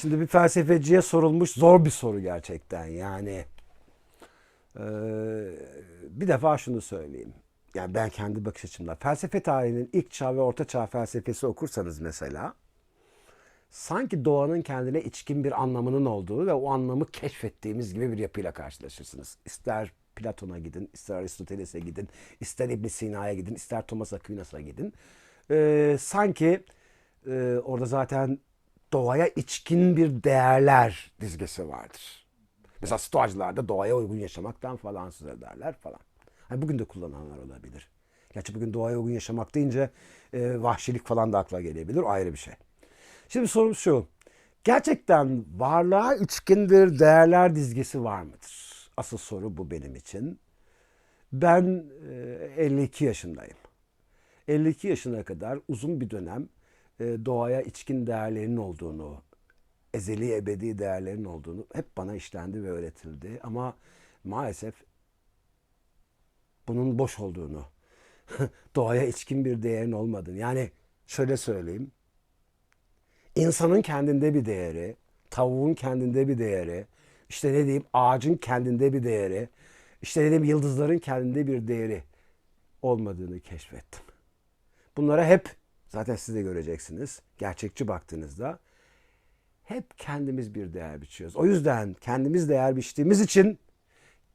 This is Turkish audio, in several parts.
Şimdi bir felsefeciye sorulmuş zor bir soru gerçekten yani. Ee, bir defa şunu söyleyeyim. Yani ben kendi bakış açımda. Felsefe tarihinin ilk çağ ve orta çağ felsefesi okursanız mesela sanki doğanın kendine içkin bir anlamının olduğu ve o anlamı keşfettiğimiz gibi bir yapıyla karşılaşırsınız. İster Platon'a gidin, ister Aristoteles'e gidin, ister ibn Sina'ya gidin, ister Thomas Aquinas'a gidin. Ee, sanki e, orada zaten doğaya içkin bir değerler dizgesi vardır. Mesela stoacılar doğaya uygun yaşamaktan falan söz ederler falan. Hani bugün de kullananlar olabilir. Gerçi bugün doğaya uygun yaşamak deyince e, vahşilik falan da akla gelebilir. O ayrı bir şey. Şimdi sorum şu. Gerçekten varlığa içkin bir değerler dizgesi var mıdır? Asıl soru bu benim için. Ben e, 52 yaşındayım. 52 yaşına kadar uzun bir dönem doğaya içkin değerlerin olduğunu, ezeli ebedi değerlerin olduğunu hep bana işlendi ve öğretildi. Ama maalesef bunun boş olduğunu, doğaya içkin bir değerin olmadığını. Yani şöyle söyleyeyim. İnsanın kendinde bir değeri, tavuğun kendinde bir değeri, işte ne diyeyim ağacın kendinde bir değeri, işte ne diyeyim yıldızların kendinde bir değeri olmadığını keşfettim. Bunlara hep zaten siz de göreceksiniz gerçekçi baktığınızda hep kendimiz bir değer biçiyoruz. O yüzden kendimiz değer biçtiğimiz için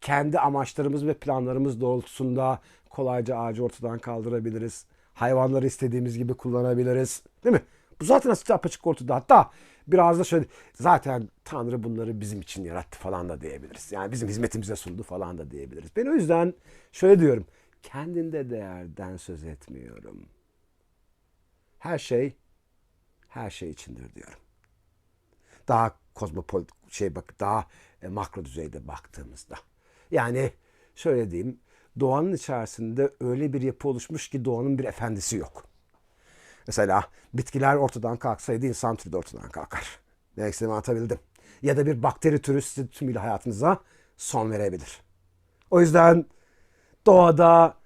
kendi amaçlarımız ve planlarımız doğrultusunda kolayca ağacı ortadan kaldırabiliriz. Hayvanları istediğimiz gibi kullanabiliriz. Değil mi? Bu zaten açık apaçık ortada. Hatta biraz da şöyle zaten Tanrı bunları bizim için yarattı falan da diyebiliriz. Yani bizim hizmetimize sundu falan da diyebiliriz. Ben o yüzden şöyle diyorum. Kendinde değerden söz etmiyorum. Her şey her şey içindir diyorum. Daha kozmopolit şey bak daha e, makro düzeyde baktığımızda. Yani şöyle diyeyim. Doğanın içerisinde öyle bir yapı oluşmuş ki doğanın bir efendisi yok. Mesela bitkiler ortadan kalksaydı insan türü de ortadan kalkar. Demek istediğimi anlatabildim. Ya da bir bakteri türü sizin tümüyle hayatınıza son verebilir. O yüzden doğada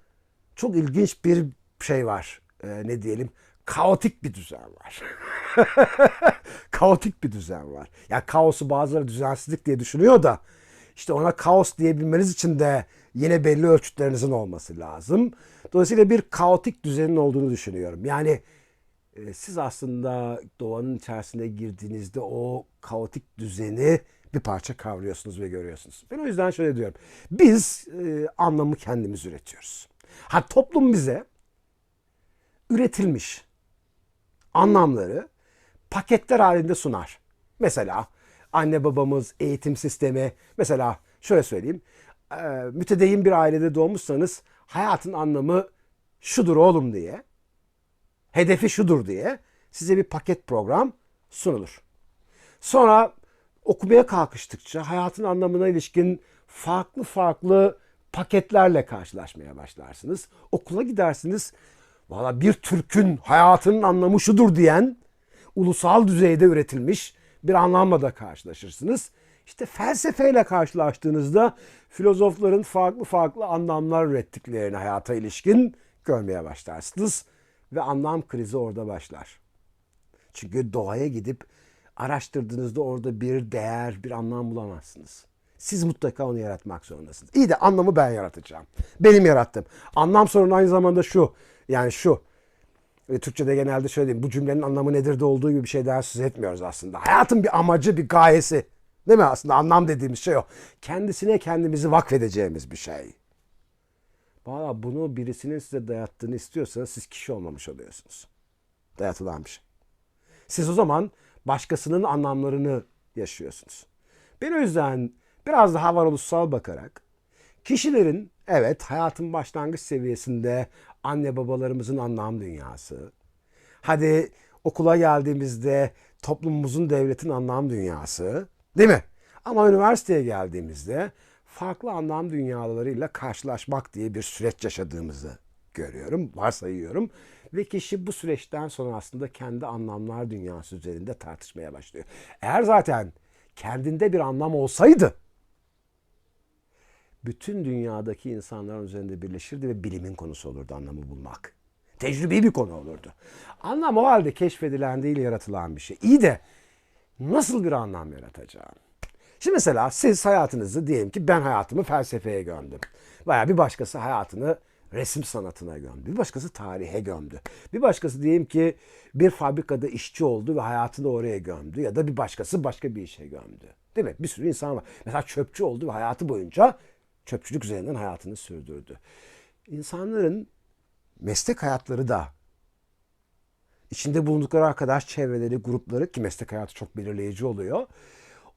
çok ilginç bir şey var. Ee, ne diyelim? Kaotik bir düzen var. Kaotik bir düzen var. Yani kaosu bazıları düzensizlik diye düşünüyor da işte ona kaos diyebilmeniz için de yine belli ölçütlerinizin olması lazım. Dolayısıyla bir kaotik düzenin olduğunu düşünüyorum. Yani e, siz aslında doğanın içerisine girdiğinizde o kaotik düzeni bir parça kavruyorsunuz ve görüyorsunuz. Ben o yüzden şöyle diyorum. Biz e, anlamı kendimiz üretiyoruz. Ha toplum bize üretilmiş anlamları paketler halinde sunar. Mesela anne babamız, eğitim sistemi, mesela şöyle söyleyeyim. Mütedeyyin bir ailede doğmuşsanız hayatın anlamı şudur oğlum diye, hedefi şudur diye size bir paket program sunulur. Sonra okumaya kalkıştıkça hayatın anlamına ilişkin farklı farklı paketlerle karşılaşmaya başlarsınız. Okula gidersiniz. Valla bir Türk'ün hayatının anlamı şudur diyen ulusal düzeyde üretilmiş bir anlamla da karşılaşırsınız. İşte felsefeyle karşılaştığınızda filozofların farklı farklı anlamlar ürettiklerini hayata ilişkin görmeye başlarsınız. Ve anlam krizi orada başlar. Çünkü doğaya gidip araştırdığınızda orada bir değer, bir anlam bulamazsınız. Siz mutlaka onu yaratmak zorundasınız. İyi de anlamı ben yaratacağım. Benim yarattım. Anlam sorunu aynı zamanda şu. Yani şu. Ve Türkçe'de genelde şöyle diyeyim. Bu cümlenin anlamı nedir de olduğu gibi bir şeyden söz etmiyoruz aslında. Hayatın bir amacı, bir gayesi. Değil mi aslında? Anlam dediğimiz şey o. Kendisine kendimizi vakfedeceğimiz bir şey. Valla bunu birisinin size dayattığını istiyorsanız siz kişi olmamış oluyorsunuz. Dayatılan bir şey. Siz o zaman başkasının anlamlarını yaşıyorsunuz. Ben o yüzden biraz daha varoluşsal bakarak kişilerin evet hayatın başlangıç seviyesinde anne babalarımızın anlam dünyası. Hadi okula geldiğimizde toplumumuzun devletin anlam dünyası. Değil mi? Ama üniversiteye geldiğimizde farklı anlam dünyalarıyla karşılaşmak diye bir süreç yaşadığımızı görüyorum, varsayıyorum. Ve kişi bu süreçten sonra aslında kendi anlamlar dünyası üzerinde tartışmaya başlıyor. Eğer zaten kendinde bir anlam olsaydı bütün dünyadaki insanların üzerinde birleşirdi ve bilimin konusu olurdu anlamı bulmak. Tecrübi bir konu olurdu. Anlam o halde keşfedilen değil yaratılan bir şey. İyi de nasıl bir anlam yaratacağım? Şimdi mesela siz hayatınızı diyelim ki ben hayatımı felsefeye gömdüm. Veya bir başkası hayatını resim sanatına gömdü. Bir başkası tarihe gömdü. Bir başkası diyelim ki bir fabrikada işçi oldu ve hayatını oraya gömdü. Ya da bir başkası başka bir işe gömdü. Değil mi? Bir sürü insan var. Mesela çöpçü oldu ve hayatı boyunca çöpçülük üzerinden hayatını sürdürdü. İnsanların meslek hayatları da içinde bulundukları arkadaş çevreleri, grupları ki meslek hayatı çok belirleyici oluyor.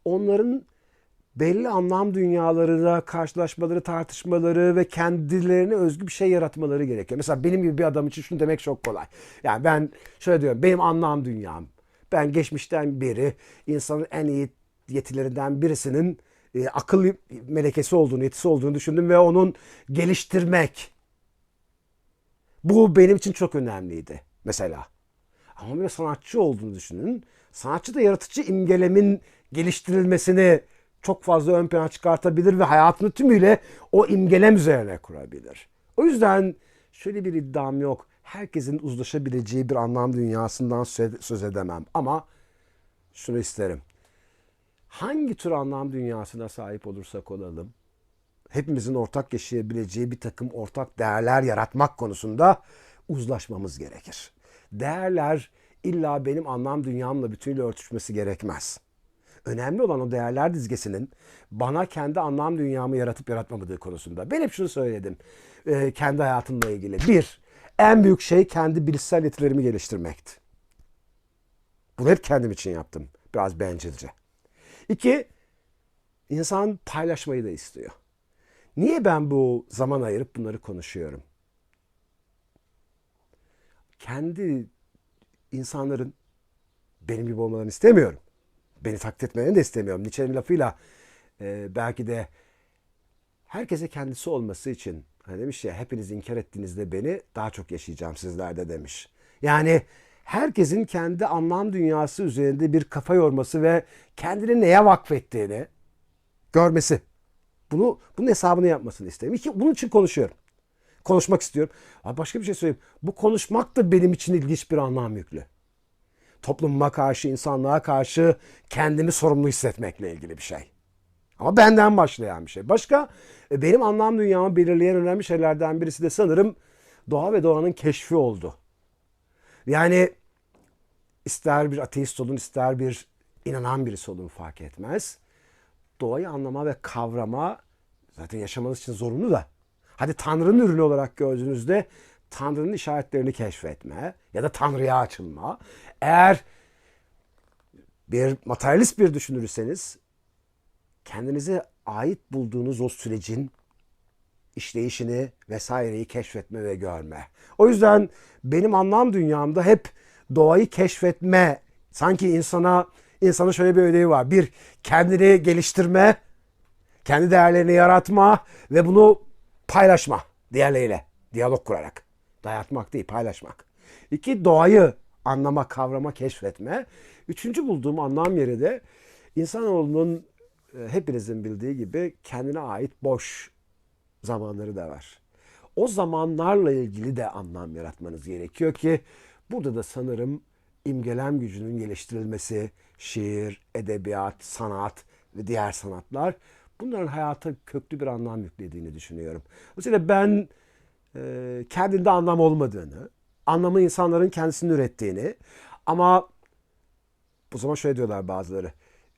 Onların belli anlam dünyalarıyla karşılaşmaları, tartışmaları ve kendilerine özgü bir şey yaratmaları gerekiyor. Mesela benim gibi bir adam için şunu demek çok kolay. Yani ben şöyle diyorum, benim anlam dünyam. Ben geçmişten beri insanın en iyi yetilerinden birisinin e, akıl melekesi olduğunu, yetisi olduğunu düşündüm ve onun geliştirmek. Bu benim için çok önemliydi mesela. Ama bir sanatçı olduğunu düşünün. Sanatçı da yaratıcı imgelemin geliştirilmesini çok fazla ön plana çıkartabilir ve hayatını tümüyle o imgelem üzerine kurabilir. O yüzden şöyle bir iddiam yok. Herkesin uzlaşabileceği bir anlam dünyasından söz edemem. Ama şunu isterim. Hangi tür anlam dünyasına sahip olursak olalım, hepimizin ortak yaşayabileceği bir takım ortak değerler yaratmak konusunda uzlaşmamız gerekir. Değerler illa benim anlam dünyamla bütünüyle örtüşmesi gerekmez. Önemli olan o değerler dizgesinin bana kendi anlam dünyamı yaratıp yaratmamadığı konusunda. Ben hep şunu söyledim e, kendi hayatımla ilgili. Bir, en büyük şey kendi bilişsel yetilerimi geliştirmekti. Bunu hep kendim için yaptım. Biraz bencilce. İki, insan paylaşmayı da istiyor. Niye ben bu zaman ayırıp bunları konuşuyorum? Kendi insanların benim gibi olmalarını istemiyorum. Beni taklit etmelerini de istemiyorum. Nietzsche'nin lafıyla e, belki de herkese kendisi olması için hani demiş ya hepiniz inkar ettiğinizde beni daha çok yaşayacağım sizlerde demiş. Yani herkesin kendi anlam dünyası üzerinde bir kafa yorması ve kendini neye vakfettiğini görmesi. Bunu bunun hesabını yapmasını isterim. İki, bunun için konuşuyorum. Konuşmak istiyorum. Abi başka bir şey söyleyeyim. Bu konuşmak da benim için ilginç bir anlam yüklü. Topluma karşı, insanlığa karşı kendimi sorumlu hissetmekle ilgili bir şey. Ama benden başlayan bir şey. Başka e, benim anlam dünyamı belirleyen önemli şeylerden birisi de sanırım doğa ve doğanın keşfi oldu. Yani ister bir ateist olun, ister bir inanan birisi olun fark etmez. Doğayı anlama ve kavrama zaten yaşamanız için zorunlu da. Hadi Tanrı'nın ürünü olarak gördüğünüzde Tanrı'nın işaretlerini keşfetme ya da Tanrı'ya açılma. Eğer bir materyalist bir düşünürseniz kendinize ait bulduğunuz o sürecin işleyişini vesaireyi keşfetme ve görme. O yüzden benim anlam dünyamda hep doğayı keşfetme, sanki insana insanın şöyle bir ödevi var. Bir, kendini geliştirme, kendi değerlerini yaratma ve bunu paylaşma diğerleriyle, diyalog kurarak. Dayatmak değil, paylaşmak. İki, doğayı anlama, kavrama, keşfetme. Üçüncü bulduğum anlam yeri de insanoğlunun e, hepinizin bildiği gibi kendine ait boş zamanları da var. O zamanlarla ilgili de anlam yaratmanız gerekiyor ki burada da sanırım imgelem gücünün geliştirilmesi, şiir, edebiyat, sanat ve diğer sanatlar bunların hayata köklü bir anlam yüklediğini düşünüyorum. Mesela ben e, kendinde anlam olmadığını, anlamı insanların kendisini ürettiğini ama bu zaman şöyle diyorlar bazıları,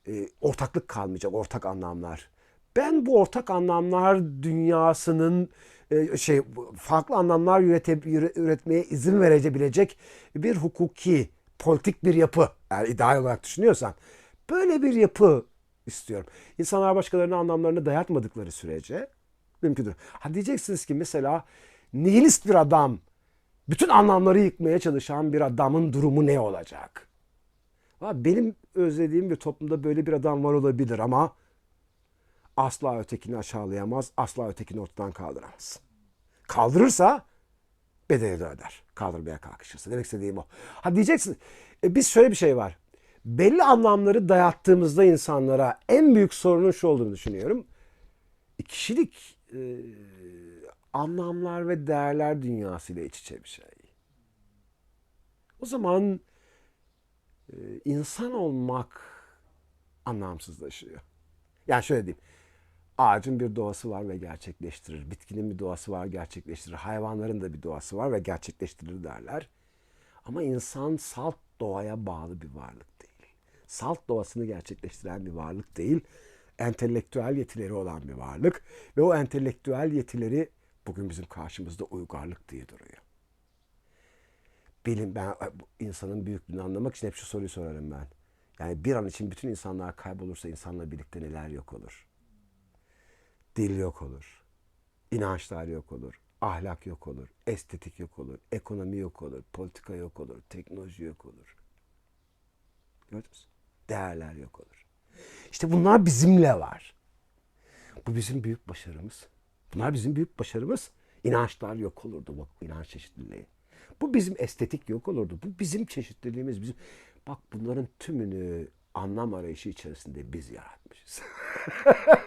e, ortaklık kalmayacak, ortak anlamlar. Ben bu ortak anlamlar dünyasının e, şey farklı anlamlar ürete, üretmeye izin verebilecek bir hukuki, politik bir yapı. Yani ideal olarak düşünüyorsan böyle bir yapı istiyorum. İnsanlar başkalarının anlamlarını dayatmadıkları sürece mümkündür. Ha diyeceksiniz ki mesela nihilist bir adam bütün anlamları yıkmaya çalışan bir adamın durumu ne olacak? Benim özlediğim bir toplumda böyle bir adam var olabilir ama asla ötekini aşağılayamaz, asla ötekini ortadan kaldıramaz. Kaldırırsa bedelini öder. Kaldırmaya kalkışırsa. Demek istediğim o. Ha diyeceksin, e, biz şöyle bir şey var. Belli anlamları dayattığımızda insanlara en büyük sorunun şu olduğunu düşünüyorum. E, kişilik e, anlamlar ve değerler dünyasıyla iç içe bir şey. O zaman e, insan olmak anlamsızlaşıyor. Yani şöyle diyeyim. Ağacın bir doğası var ve gerçekleştirir. Bitkinin bir doğası var, gerçekleştirir. Hayvanların da bir doğası var ve gerçekleştirir derler. Ama insan salt doğaya bağlı bir varlık değil. Salt doğasını gerçekleştiren bir varlık değil. Entelektüel yetileri olan bir varlık. Ve o entelektüel yetileri bugün bizim karşımızda uygarlık diye duruyor. Bilim, ben insanın büyüklüğünü anlamak için hep şu soruyu sorarım ben. Yani bir an için bütün insanlar kaybolursa insanla birlikte neler yok olur? Dil yok olur. İnançlar yok olur. Ahlak yok olur. Estetik yok olur. Ekonomi yok olur. Politika yok olur. Teknoloji yok olur. Gördünüz? Değerler yok olur. İşte bunlar bizimle var. Bu bizim büyük başarımız. Bunlar bizim büyük başarımız. İnançlar yok olurdu bak inanç çeşitliliği. Bu bizim estetik yok olurdu. Bu bizim çeşitliliğimiz. Bizim bak bunların tümünü anlam arayışı içerisinde biz yaratmışız.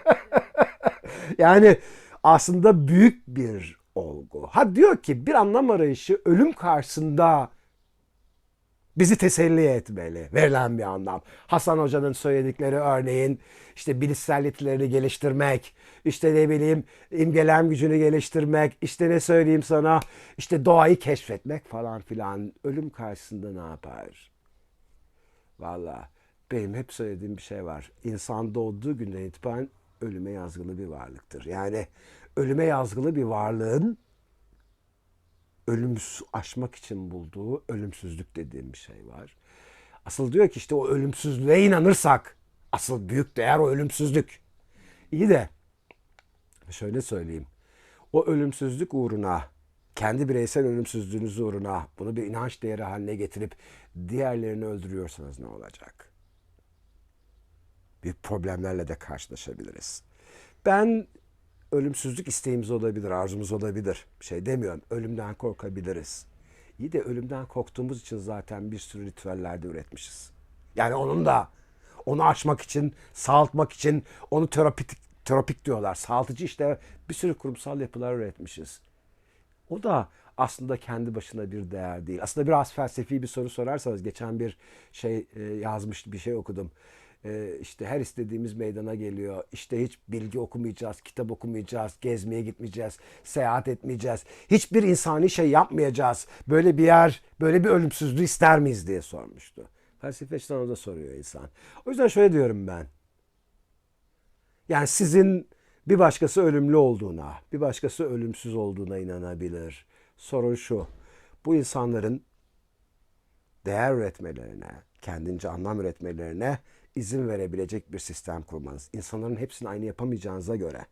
yani aslında büyük bir olgu. Ha diyor ki bir anlam arayışı ölüm karşısında bizi teselli etmeli. Verilen bir anlam. Hasan Hoca'nın söyledikleri örneğin işte bilişsel yetileri geliştirmek, işte ne bileyim imgelem gücünü geliştirmek, işte ne söyleyeyim sana işte doğayı keşfetmek falan filan. Ölüm karşısında ne yapar? Valla benim hep söylediğim bir şey var. İnsan doğduğu günden itibaren ölüme yazgılı bir varlıktır. Yani ölüme yazgılı bir varlığın ölümsüz aşmak için bulduğu ölümsüzlük dediğim bir şey var. Asıl diyor ki işte o ölümsüzlüğe inanırsak asıl büyük değer o ölümsüzlük. İyi de şöyle söyleyeyim. O ölümsüzlük uğruna kendi bireysel ölümsüzlüğünüz uğruna bunu bir inanç değeri haline getirip diğerlerini öldürüyorsanız ne olacak? Büyük problemlerle de karşılaşabiliriz. Ben ölümsüzlük isteğimiz olabilir, arzumuz olabilir. Bir şey demiyorum. Ölümden korkabiliriz. İyi de ölümden korktuğumuz için zaten bir sürü ritüeller de üretmişiz. Yani onun da onu aşmak için, sağaltmak için onu terapik, terapik diyorlar. Sağaltıcı işte bir sürü kurumsal yapılar üretmişiz. O da aslında kendi başına bir değer değil. Aslında biraz felsefi bir soru sorarsanız geçen bir şey e, yazmış bir şey okudum. E, işte her istediğimiz meydana geliyor. İşte hiç bilgi okumayacağız, kitap okumayacağız, gezmeye gitmeyeceğiz, seyahat etmeyeceğiz. Hiçbir insani şey yapmayacağız. Böyle bir yer, böyle bir ölümsüzlüğü ister miyiz diye sormuştu. Felsefeciler onu da soruyor insan. O yüzden şöyle diyorum ben. Yani sizin bir başkası ölümlü olduğuna, bir başkası ölümsüz olduğuna inanabilir. Sorun şu. Bu insanların değer üretmelerine, kendince anlam üretmelerine izin verebilecek bir sistem kurmanız. İnsanların hepsini aynı yapamayacağınıza göre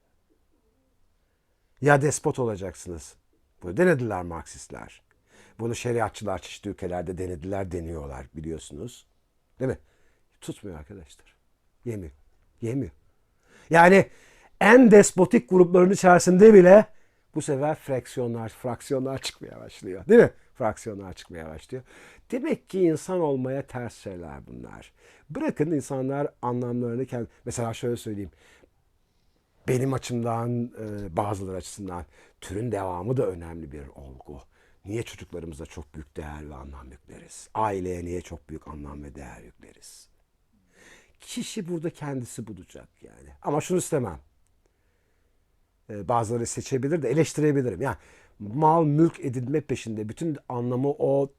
ya despot olacaksınız. Bunu denediler Marksistler. Bunu şeriatçılar çeşitli ülkelerde denediler, deniyorlar biliyorsunuz. Değil mi? Tutmuyor arkadaşlar. Yemiyor. Yemiyor. Yani en despotik grupların içerisinde bile bu sefer fraksiyonlar, fraksiyonlar çıkmaya başlıyor. Değil mi? Fraksiyonlar çıkmaya başlıyor. Demek ki insan olmaya ters şeyler bunlar. Bırakın insanlar anlamlarını kendi... Mesela şöyle söyleyeyim. Benim açımdan, e, bazıları açısından türün devamı da önemli bir olgu. Niye çocuklarımıza çok büyük değer ve anlam yükleriz? Aileye niye çok büyük anlam ve değer yükleriz? Kişi burada kendisi bulacak yani. Ama şunu istemem. Ee, bazıları seçebilir de eleştirebilirim. Yani mal mülk edinme peşinde bütün anlamı o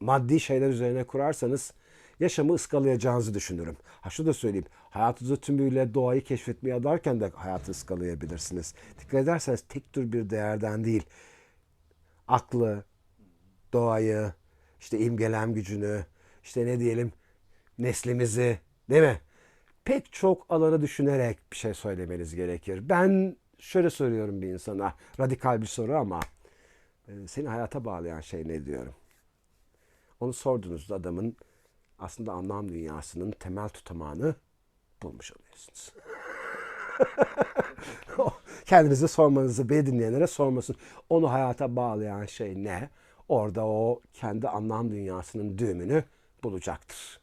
maddi şeyler üzerine kurarsanız yaşamı ıskalayacağınızı düşünürüm. Ha şu da söyleyeyim. Hayatınızı tümüyle doğayı keşfetmeye adarken de hayatı ıskalayabilirsiniz. Dikkat ederseniz tek tür bir değerden değil. Aklı, doğayı, işte imgelem gücünü, işte ne diyelim neslimizi değil mi? Pek çok alanı düşünerek bir şey söylemeniz gerekir. Ben şöyle soruyorum bir insana. Radikal bir soru ama e, seni hayata bağlayan şey ne diyorum? Onu sorduğunuzda adamın aslında anlam dünyasının temel tutamağını bulmuş oluyorsunuz. Kendinize sormanızı, beni dinleyenlere sormasın. Onu hayata bağlayan şey ne? Orada o kendi anlam dünyasının düğümünü bulacaktır.